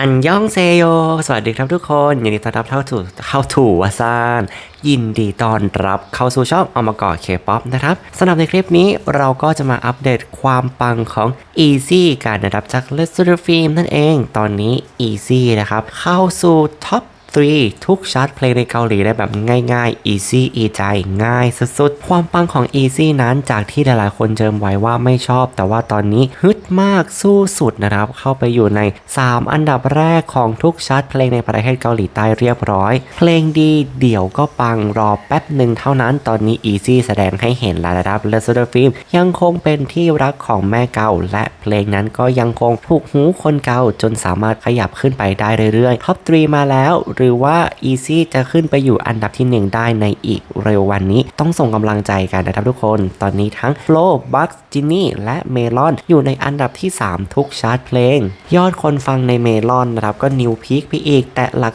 อันยองเซโย สวัสดีครับทุกคนยินดีต้อนรับเข้าสู่เข้าถูวาซาน ยินดีต้อนรับเข้าสู่ช่องอมกอเคป๊อปนะครับสำหรับในคลิปนี้เราก็จะมาอัปเดตความปังของ Easy การนะครับจากเลสเตอร์ฟิล์มนั่นเอง ตอนนี้ Easy นะครับเข้าสู่ท็อป 3 ทุกชาร์ตเพลงในเกาหลีได้แบบง่ายๆ easy อีใจง่ายสุดๆ ความปังของ easy นั้นจากที่หลายๆ คนเจิมไว้ว่าไม่ชอบ แต่ว่าตอนนี้ฮึดมากสู้สุดนะครับ เข้าไปอยู่ใน 3 อันดับแรกของทุกชาร์ตเพลงในประเทศเกาหลีใต้เรียบร้อย เพลงดีเดี่ยวก็ปังรอแป๊บหนึ่งเท่านั้นตอนนี้ easy แสดงให้เห็นแล้วนะครับและซูเดอร์ฟิล์มยังคงเป็นที่รักของแม่เก่า และเพลงนั้นก็ยังคงถูกหูคนเก่าจนสามารถขยับขึ้นไปได้เรื่อยๆท็อป3มาแล้วหรือว่า Easy จะขึ้นไปอยู่อันดับที่ 1 ได้ในอีกเร็ววันนี้ ต้องส่งกำลังใจกันนะครับทุกคน ตอนนี้ทั้ง Flo Bugs Ginny และเมลอนอยู่ในอันดับที่ 3 ทุกชาร์ตเพลง ยอดคนฟังในเมลอนนะครับก็นิวพีคไปอีก แต่หลัก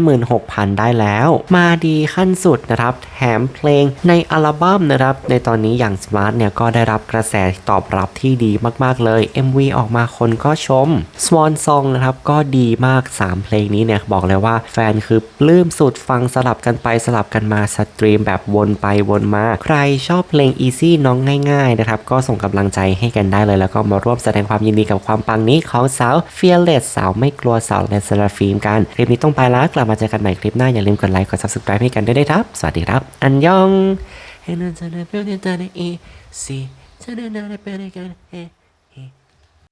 256,000 ได้แล้ว มาดีขั้นสุดนะครับแถมเพลงในอัลบั้มนะครับในตอนนี้อย่าง Smart เนี่ยก็ได้รับกระแสตอบรับที่ดีมากๆเลย MV ออกมาคนก็ชม Swan Song นะครับก็ดีมาก 3 เพลงนี้เนี่ยบอกเลยว่าแฟนคือปลื้มสุดฟังสลับกันไปสลับกันมาสตรีมแบบวนไปวนมา ใครชอบเพลง Easy น้องง่ายๆนะครับ ก็ส่งกำลังใจให้กันได้เลย แล้วก็มาร่วมแสดงความยินดีกับความปังนี้ของสาว Fearless สาวไม่กลัวสาวเลสลาฟิล์มกัน คลิปนี้ต้องไปแล้วกลับมาเจอกันใหม่คลิปหน้า อย่าลืมกดไลค์กด subscribe ให้กันด้วยนะครับ สวัสดีครับ อันยอง Easy จะเดินหน้าไปด้วยกันเฮ